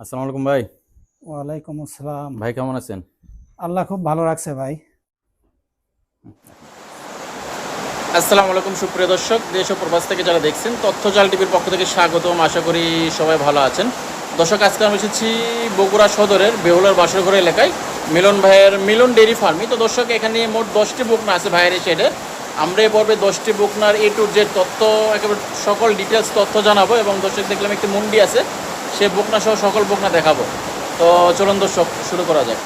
আসসালামু আলাইকুম ভাই। ওয়ালাইকুম আসসালাম। ভাই কেমন আছেন? আল্লাহ খুব ভালো রাখছে ভাই। আসসালামু আলাইকুম সুপ্রিয় দর্শক। দেশ ও প্রবাস থেকে যারা দেখছেন তথ্য জাল টিভির পক্ষ থেকে স্বাগতম। আশা করি সবাই ভালো আছেন। দর্শক আজকে আমি এসেছি বগুড়া সদরের বেহুলার বাসরঘর এলাকায়। মিলন ভাইয়ের মিলন ডেইরি ফার্মি। তো দর্শক এখানে মোট দশটি বকনা আছে ভাইয়ের শেডে আমরা এই পর্বে দশটি বকনার এ টু জেড তথ্য একেবারে সকল ডিটেলস তথ্য জানাব এবং দর্শক দেখলাম একটি মন্ডি আছে। সে বকনা সহ সকল বকনা দেখাবো। তো চলুন দর্শক শুরু করা যাক।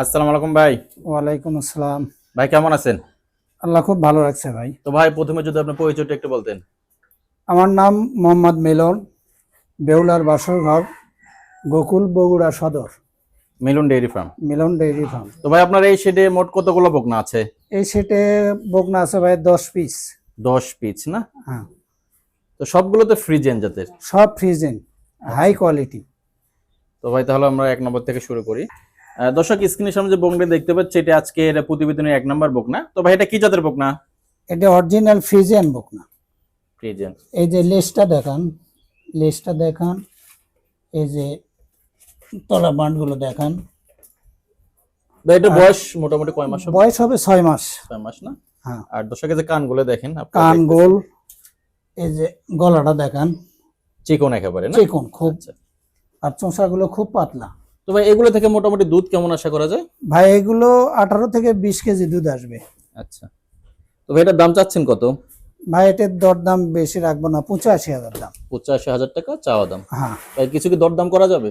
আসসালামু আলাইকুম ভাই। ওয়ালাইকুম আসসালাম। ভাই কেমন আছেন? আল্লাহ খুব ভালো রাখছে ভাই। তো ভাই প্রথমে যদি আপনার পরিচয়টা একটু বলতেন। আমার নাম মোহাম্মদ মিলন বেউলার বাসর ঘর Gokul Bogura Sadar. Milan dairy farm. Milan dairy farm. তো ভাই আপনার এই শেডে মোট কতগুলো বকনা আছে? এই সেটে বকনা আছে ভাই দশ পিস। দশ পিস না? হ্যাঁ। তো সবগুলো তো ফ্রিজেন জাতের? সব ফ্রিজেন হাই কোয়ালিটি তো ভাই তাহলে আমরা এক নম্বর থেকে শুরু করি। দর্শক স্ক্রিনের সামনে যে বকনা দেখতে পাচ্ছি এটা আজকে এটা প্রতিবেদনের এক নম্বর বকনা। তো ভাই এটা কি জাতের বকনা? এটা অরিজিনাল ফ্রিজেন বকনা। ফ্রিজেন এই যে লেসটা দেখান লেসটা দেখান এই যে তলা বান্ডগুলো দেখান। ভাই এটা বয়স মোটামুটি কয় মাস হবে? বয়স হবে ছয় মাস। ছয় মাস না? হ্যাঁ। আর দর্শকের যে কানগুলো দেখেন কান গোল এই যে গলাটা দেখান। চিকন একেবারে না? চিকন খুব। আচ্ছা। আর চোষাগুলো খুব পাতলা। তো ভাই এগুলো থেকে মোটামুটি দুধ কেমন আশা করা যায়? ভাই এগুলো আঠারো থেকে বিশ কেজি দুধ আসবে। আচ্ছা। তো ভাই এটার দাম চাচ্ছেন কত? ভাই এটার দরদাম বেশি রাখব না পঁচাশি হাজার দাম। পঁচাশি হাজার টাকা চাওয়া দাম। হ্যাঁ। ভাই কিছু কি দরদাম করা যাবে?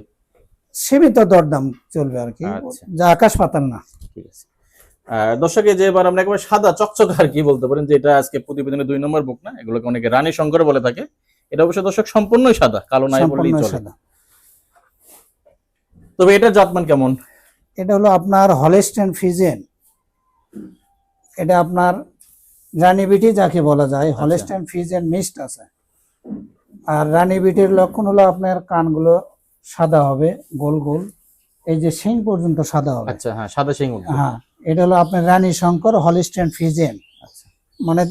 সীমিত দরদাম চলবে আর কি। আচ্ছা। যা আকাশ পাতাল না। ঠিক আছে। দর্শক যে এবার আমরা একেবারে সাদা চকচক আর কি বলতে পারেন যে এটা আজকে প্রতিবেদনের দুই নম্বর বুক না এগুলোকে অনেকে রানী শঙ্কর বলে থাকে। এটা অবশ্য দর্শক সম্পূর্ণই সাদা কালো নাই বললেই চলে। তবে এটা জাতমান কেমন? এটা হলো আপনার হলেস্টেন ফিজেন। এটা আপনার রানীবিটি যাকে বলা যায় আচ্ছা। হলেস্টেন ফিজেন মিক্সড আছে। আর রানীবিটির লক্ষণ হলো আপনার কানগুলো সাদা হবে গোল গোল। এই যে শিং পর্যন্ত সাদা হবে। আচ্ছা হ্যাঁ সাদা সিং হ্যাঁ। এটা হলো আপনার রানী শঙ্কর হলিস্টেন ফিজেন আচ্ছা। মানে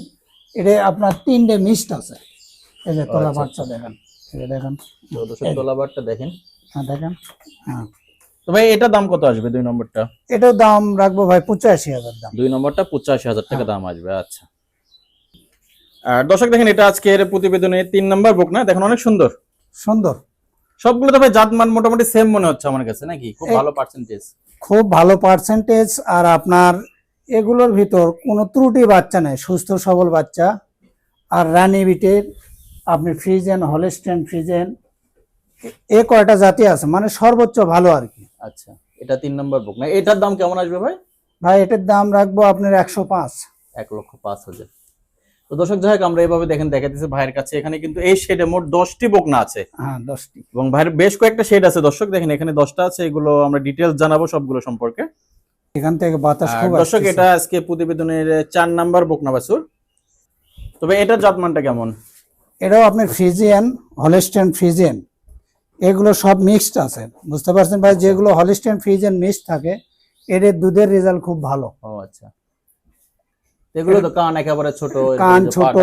এটা আপনার তিনটে মিস্ট আছে। এই যে তোলা আচ্ছা, দেখেন। যে দেখেন। তো দর্শক দেখেন। হ্যাঁ দেখেন। হ্যাঁ। তো ভাই এটা দাম কত আসবে দুই নম্বরটা? এটাও দাম রাখব ভাই পঁচাশি হাজার দাম। দুই নম্বরটা পঁচাশি হাজার টাকা হ্যাঁ। দাম আসবে আচ্ছা। আর দর্শক দেখেন এটা আজকের প্রতিবেদনে তিন নম্বর বুক না? দেখেন অনেক সুন্দর। সুন্দর। সবগুলো তো ভাই জাতমান মোটামুটি সেম মনে হচ্ছে আমার কাছে নাকি? খুব ভালো পার্সেন্টেজ খুব ভালো পার্সেন্টেজ আর আপনার এগুলোর ভিতর কোনো ত্রুটি বাচ্চা নেই সুস্থ সবল বাচ্চা। আর রানী বিটের আপনি ফ্রিজেন হলেস্টেন ফ্রিজেন এ- এ কয়টা জাতি আছে? মানে সর্বোচ্চ ভালো আর কি। আচ্ছা এটা তিন নম্বর বুক না এটার দাম কেমন আসবে ভাই? ভাই এটার দাম রাখব আপনার একশো পাঁচ। এক লক্ষ পাঁচ হাজার। তো দর্শক যাই হোক আমরা এইভাবে দেখেন দেখাতেছি ভাইয়ের কাছে। এখানে কিন্তু এই শেডে মোট দশটি বকনা আছে। হ্যাঁ দশটি। এবং ভাইয়ের বেশ কয়েকটা শেড আছে দর্শক দেখেন এখানে দশটা আছে। এগুলো আমরা ডিটেলস জানাব সবগুলো সম্পর্কে। এখান থেকে বাতাস খুব দর্শক এটা আজকে প্রতিবেদনের চার নাম্বার বকনা বাছুর। তবে এটার জাতমানটা কেমন? এটাও আপনার ফ্রিজিয়ান হলিস্টেন ফ্রিজিয়ান। এগুলো সব মিক্সড আছে। বুঝতে পারছেন ভাই? যেগুলো হলিস্টেন ফ্রিজিয়ান মিক্সড থাকে এদের দুধের রেজাল্ট খুব ভালো। ও আচ্ছা। এগুলো তো কান একেবারে ছোট কান ছোট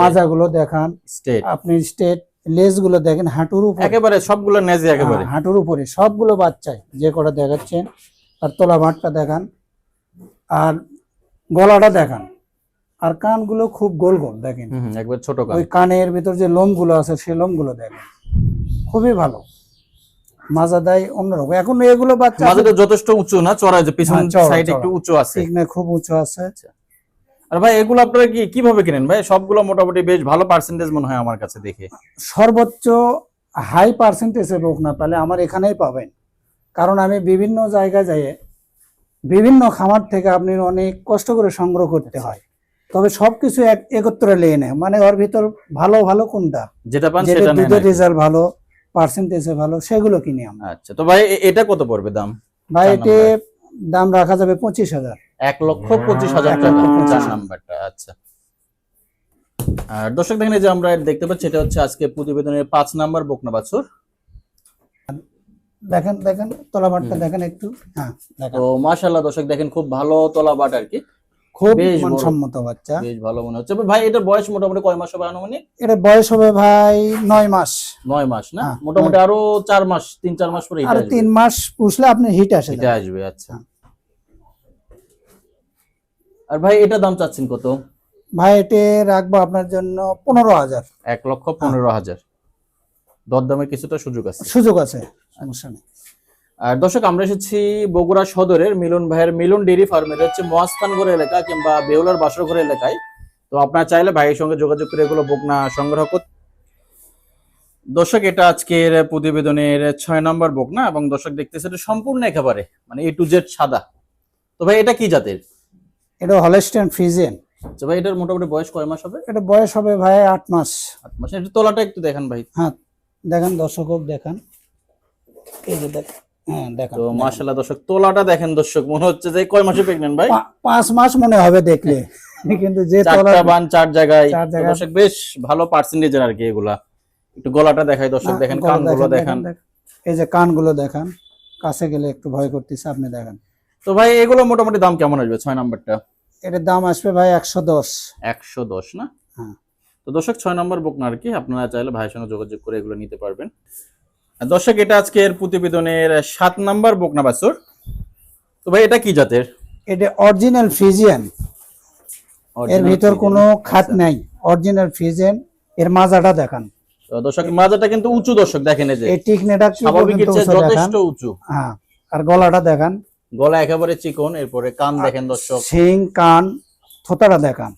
মাজাগুলো দেখান। স্টেট। আপনি স্টেট লেজগুলো দেখেন হাঁটুর উপরে। একেবারে সবগুলো নেজে একেবারে। হ্যাঁ, হাঁটুর উপরে সবগুলো বাচ্চায় যে কটা দেখাচ্ছেন। আর তোলা ভাটটা দেখান আর গলাটা দেখান। আর কানগুলো খুব গোল গোল দেখেন। একবার ছোট কান। ওই কানের ভিতর যে লোমগুলো আছে সেই লোমগুলো দেখেন। খুবই ভালো। মাজা দেয় অন্যরকম। এখন এগুলো বাচ্চা যথেষ্ট উঁচু না চড়া যে পিছন হ্যাঁ, সাইড একটু উঁচু আছে। খুব উঁচু আছে। আর ভাই এগুলো আপনারা কি কীভাবে কিনেন? ভাই সবগুলো মোটামুটি বেশ ভালো পার্সেন্টেজ মনে হয় আমার কাছে দেখে। সর্বোচ্চ হাই পার্সেন্টেজে হোক না তাহলে আমার এখানেই পাবেন। কারণ আমি বিভিন্ন জায়গায় যাই বিভিন্ন খামার থেকে আপনি অনেক কষ্ট করে সংগ্রহ করতে হয়। তবে সবকিছু এক একত্রে লেগে নেয়। মানে ওর ভিতর ভালো ভালো কোনটা? যেটা পান সেটা দুধের রেজাল্ট ভালো পার্সেন্টেজে ভালো সেগুলো কিনি আমরা। আচ্ছা তো ভাই এটা কত পড়বে দাম? ভাই এতে দাম রাখা যাবে পঁচিশ হাজার। এক লক্ষ পঁচিশ হাজার টাকা। চার নাম্বারটা আচ্ছা। আর দর্শক দেখেন এই যে আমরা দেখতে পাচ্ছি এটা হচ্ছে আজকে প্রতিবেদনের পাঁচ নাম্বার বকনা বাছুর। দেখেন দেখেন তলাবাটটা। দেখেন একটু। হ্যাঁ দেখেন। তো মাশাল্লাহ দর্শক দেখেন খুব ভালো তলাবাট আর কি। খুব বেশ বাচ্চা। বেশ ভালো মনে হচ্ছে। ভাই এটার বয়স মোটামুটি কয় মাস হবে আনুমানিক? এটা বয়স হবে ভাই নয় মাস। নয় মাস না? হ্যাঁ, মোটামুটি আরও চার মাস তিন চার মাস পরে আর তিন মাস পুষলে আপনি হিট আসে এটা আসবে আচ্ছা। আর ভাই এটা দাম চাচ্ছেন কত? ভাই এটি রাখব আপনার জন্য পনেরো হাজার। এক লক্ষ পনেরো হাজার। দরদামের কিছুটা সুযোগ আছে। সুযোগ আছে সমস্যা নেই। আর দর্শক আমরা এসেছি বগুড়া সদরের মিলন ভাইয়ের মিলন ডেইরি ফার্মের হচ্ছে মহাস্থানগড় এলাকা কিংবা বেহুলার বাসরঘর এলাকায়। তো আপনারা চাইলে ভাইয়ের সঙ্গে যোগাযোগ করে এগুলো বকনা সংগ্রহ করতে দর্শক এটা আজকের প্রতিবেদনের ছয় নম্বর বকনা এবং দর্শক দেখতেছে এটা সম্পূর্ণ একেবারে মানে এ টু জেড সাদা। তো ভাই এটা কি জাতের? এটা হলেস্টেন ফ্রিজেন আচ্ছা ভাই এটার মোটামুটি বয়স কয় মাস হবে? এটা বয়স হবে ভাই আট মাস। আট মাস। এটা তোলাটা একটু দেখান ভাই। হ্যাঁ দেখেন দর্শক দেখান। এই যে দেখ দেখান তো মাশাল্লাহ দর্শক তোলাটা দেখেন দর্শক মনে হচ্ছে যে কয় মাসে প্রেগনেন্ট ভাই? পাঁচ মাস মনে হবে দেখলে। কিন্তু যে তলা বান চার জায়গায়। দর্শক বেশ ভালো পার্সেন্টেজের আর কি এগুলা। একটু গলাটা দেখাই দর্শক দেখেন কানগুলো দেখান। এই যে কানগুলো দেখান কাছে গেলে একটু ভয় করতেছে আপনি দেখেন। তো ভাই এগুলো মোটামুটি দাম কেমন আসবে? ছয় নাম্বারটা। এটার দাম আসবে ভাই একশো দশ। একশো দশ না? হ্যাঁ। তো দর্শক ছয় নম্বর বুক না আর কি আপনারা চাইলে ভাইয়ের সঙ্গে যোগাযোগ করে এগুলো নিতে পারবেন। দর্শক এটা আজকের প্রতিবেদনের সাত নাম্বার বুক না বাছুর। তো ভাই এটা কি জাতের? এটা অরিজিনাল ফিজিয়ান এর ভিতর কোনো খাত আচ্ছা। নাই। অরিজিনাল ফ্রিজেন এর মাজাটা দেখান। দর্শক মাজাটা কিন্তু উঁচু দর্শক দেখেন এই যে। এই টিকনেটা স্বাভাবিক যথেষ্ট উঁচু। হ্যাঁ আর গলাটা দেখান। গলা একেবারে চিকন এরপরে কান দেখেন দর্শক। শিং কান থোতাটা দেখান।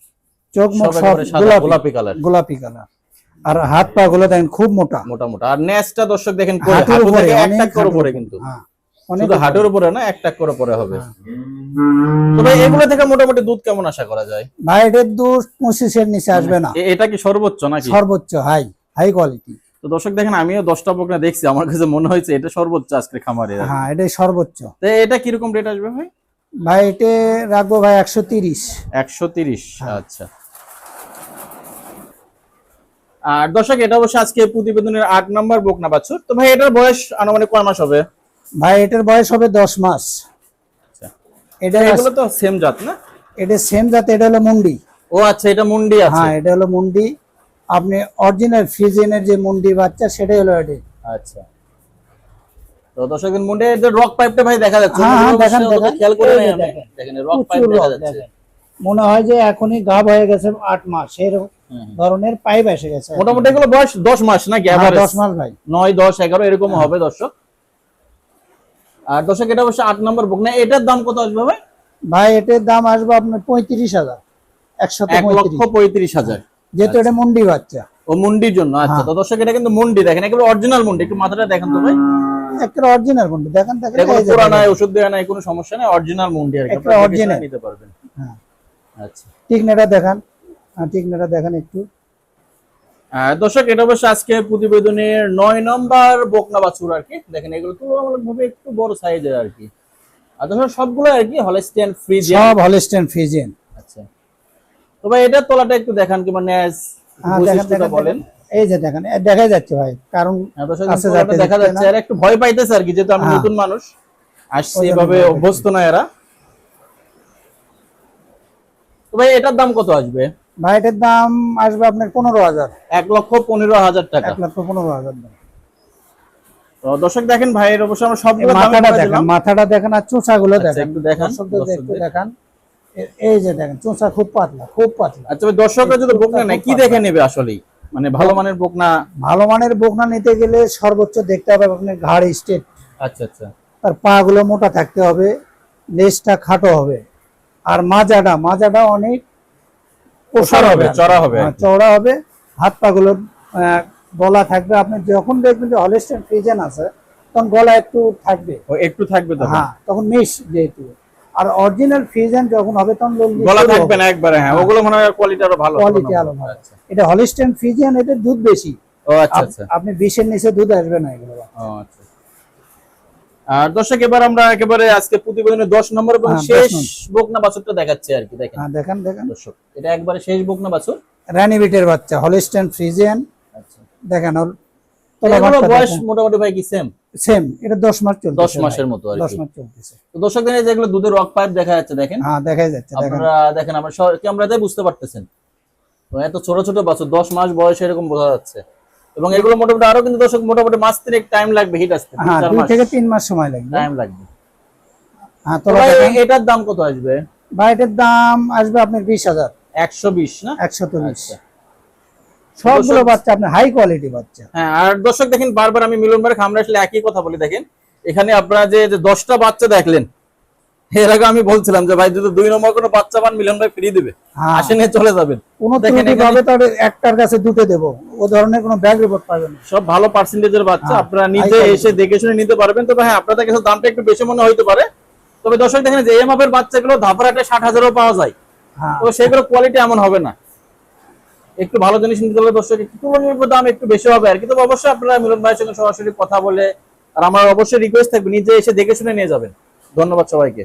চোখ মুখ সব গোলাপি কালার। গোলাপি কালার। আর হাত পা গুলো দেখেন খুব মোটা। মোটা মোটা। আর নেসটা দর্শক দেখেন হাঁটুর উপরে করে পরে কিন্তু। হ্যাঁ, শুধু হাঁটুর উপরে না এক টাক করে পরে হবে। তো ভাই এগুলো থেকে মোটামুটি দুধ কেমন আশা করা যায়? ভাই এটার দুধ পঁচিশের নিচে আসবে না। এটা কি সর্বোচ্চ নাকি? সর্বোচ্চ হাই হাই কোয়ালিটি। তো দর্শক দেখেন আমিও দশটা বকনা দেখছি। আমার কাছে মনে হয়েছে এটা সর্বোচ্চ আজকে খামারে। হ্যাঁ এটাই সর্বোচ্চ। তো এটা কীরকম রেট আসবে ভাই? ভাই এটা রাখব ভাই একশো তিরিশ। একশো তিরিশ হ্যাঁ। আচ্ছা। আর দর্শক এটা অবশ্য আজকে প্রতিবেদনের আট নম্বর বকনা বাছুর। তো ভাই এটার বয়স আনুমানিক কয় মাস হবে? ভাই এটার বয়স হবে দশ মাস। আচ্ছা। এটা এগুলো তো সেম জাত না? এটা সেম জাতে এটা হলো মুন্ডি। ও আচ্ছা এটা মুন্ডি আছে। হ্যাঁ এটা হলো মুন্ডি। আপনি অরিজিনাল ফ্রিজেনের যে মুন্ডি বাচ্চা সেটাই হলো এটি। আচ্ছা। তো দর্শক মুন্ডে এদের রক পাইপটা ভাই দেখা যাচ্ছে। হ্যাঁ, হ্যাঁ, অবশ্য দেখান, খেয়াল করে যে দেখেন। দেখেন রক পাইপ দেখা যাচ্ছে। মনে হয় যে এখনই গা হয়ে গেছে আট মাস এরকম। ধরনের পাইপ এসে গেছে মোটামুটি এগুলো বয়স দশ মাস নাকি হ্যাঁ? দশ মাস ভাই। নয় দশ এগারো এরকম হবে দর্শক। আর দর্শক এটা অবশ্য আট নম্বর বুক না এটার দাম কত আসবে ভাই? ভাই এটার দাম আসবে আপনার পঁয়ত্রিশ হাজার। একশো এক লক্ষ পঁয়ত্রিশ। হাজার। যেহেতু এটা মুন্ডি বাচ্চা। ও মুন্ডির জন্য আচ্ছা। হ্যাঁ। তো দর্শক এটা কিন্তু মুন্ডি দেখেন একেবারে অরিজিনাল মুন্ডি। একটু মাথাটা দেখেন তো ভাই। একটা অরিজিনাল মুন্ডি। দেখেন দেখেন এটা কোনো পুরা নাই ওষুধ দেওয়া নাই কোনো সমস্যা নাই অরিজিনাল মুন্ডি আর কি। নিতে পারবেন। হ্যাঁ। আচ্ছা। টিকনেটা দেখান। হ্যাঁ টিকনেটা দেখেন একটু। আহ, দর্শক এটা অবশ্য আজকে প্রতিবেদনের নয় নম্বর বকনা বাছুর আর কি। দেখেন এগুলো তুলনামূলকভাবে একটু বড় সাইজের আর কি। আর দর্শক সবগুলো আর কি হলস্টেন ফ্রিজ সব হলস্টেন ফ্রিজেন আচ্ছা। তো ভাই এটার তলাটা একটু দেখান কি মানে হ্যাঁ বৈশিষ্ট্যটা বলেন। এই যে দেখেন দেখা যাচ্ছে ভাই কারণ হ্যাঁ, দেখা যাচ্ছে আর একটু ভয় পাইতেছে আর কি যেহেতু আমি হ্যাঁ। নতুন মানুষ আসছি এভাবে অভ্যস্ত না এরা। তো ভাই এটার দাম কত আসবে? ভাই এটার দাম আসবে আপনার পনেরো হাজার। এক লক্ষ পনেরো হাজার টাকা। এক লক্ষ পনেরো হাজার দাম। তো দর্শক দেখেন ভাইয়ের অবশ্য আমরা সবগুলো মাথাটা দেখেন মাথাটা দেখেন আর চোঁচাগুলো আচ্ছা, দেখেন। একটু দেখান, একটু দর্শকদের। দেখান। এই যে দেখেন চোঁচা খুব পাতলা খুব পাতলা। আচ্ছা ভাই দর্শকরা যদি বকনা নেয় কি দেখে নেবে আসলেই? মানে ভালো মানের বকনা? ভালো মানের বোকনা নিতে গেলে সর্বোচ্চ দেখতে হবে আপনার ঘাড় স্টেট। আচ্ছা আচ্ছা। তার পা গুলো মোটা থাকতে হবে লেজটা খাটো হবে। আর মাজাটা মাজাটা অনেক হবে চড়া হবে আর হ্যাঁ, হবে হাতগুলো গলা থাকবে। আপনি যখন দেখবেন যে হলেস্টেন ফ্রিজেন আছে তখন গলা একটু থাকবে। একটু থাকবে তো হ্যাঁ তখন মিস যেহেতু। আর অরিজিনাল ফ্রিজেন যখন হবে তখন গলা থাকবে না একবারে হ্যাঁ ওগুলো মনে হয় কোয়ালিটি আরও ভালো কোয়ালিটি। আলো ভালো আচ্ছা এটা হলিস্টেন এটার দুধ বেশি। ও আচ্ছা আচ্ছা। আপনি বিশের নিচে দুধ আসবে না এগুলো। ও আচ্ছা। আর দর্শক এবার আমরা একেবারে আজকে প্রতিবেদনের দশ নম্বর এবং হ্যাঁ, শেষ। বকনা বাছুরটা দেখাচ্ছে আর কি দেখেন। হ্যাঁ দেখেন দেখেন। দর্শক এটা একবারে শেষ বকনা বাছুর। রানী বিটের বাচ্চা হলিস্টেন ফ্রিজিয়ান। আচ্ছা। দেখেন ওর বয়স মোটামুটি ভাই কি সেম সেম এটা দশ মাস চলছে দশ মাসের মতো আর মাস তো দর্শক যেগুলো দুধের রক পাইপ দেখা যাচ্ছে দেখেন। হ্যাঁ দেখাই যাচ্ছে দেখেন। আপনারা দেখেন আমরা ক্যামেরাতে বুঝতে পারতেছেন। তো এত ছোট ছোট বাচ্চা দশ মাস বয়সে এরকম বোঝা যাচ্ছে। এবং এগুলো মোটামুটি আরও কিন্তু দর্শক মোটামুটি মাস তিনেক টাইম লাগবে হিট আসতে। হ্যাঁ দুই থেকে তিন মাস সময় লাগবে। টাইম লাগবে। হ্যাঁ তো এটার দাম কত আসবে? ভাই এটার দাম আসবে আপনার বিশ হাজার। একশো বিশ না? একশো তো বিশ আচ্ছা। সবগুলো বাচ্চা আপনার হাই কোয়ালিটি বাচ্চা। হ্যাঁ আর দর্শক দেখেন বারবার আমি মিলন ভাই আমরা আসলে একই কথা বলি দেখেন এখানে আপনারা যে যে দশটা বাচ্চা দেখলেন এর আগে আমি বলছিলাম যে ভাই যদি দুই নম্বর কোনো বাচ্চা পান মিলন ভাই ফ্রি দিবে। হ্যাঁ। আসে নিয়ে চলে যাবেন। কোনো ত্রুটি পাবে তবে একটার কাছে দুটো দেবো। ও ধরনের কোনো ব্যাগ রিপোর্ট পাবেন সব ভালো পার্সেন্টেজের বাচ্চা হ্যাঁ, আপনারা নিজে এসে দেখে শুনে নিতে পারবেন। তবে হ্যাঁ আপনাদের কাছে দামটা একটু বেশি মনে হইতে পারে। তবে দর্শক দেখেন যে এম এর বাচ্চাগুলো ষাট হাজারও পাওয়া যায়। তো সেগুলো কোয়ালিটি এমন হবে না। একটু ভালো জিনিস নিতে হলে দর্শক একটু তুলনামূলক দাম একটু বেশি হবে আর কি। তবে অবশ্যই আপনারা মিলন ভাইয়ের সঙ্গে সরাসরি কথা বলে আর আমার অবশ্যই রিকোয়েস্ট থাকবে নিজে এসে দেখে শুনে নিয়ে যাবেন। ধন্যবাদ সবাইকে।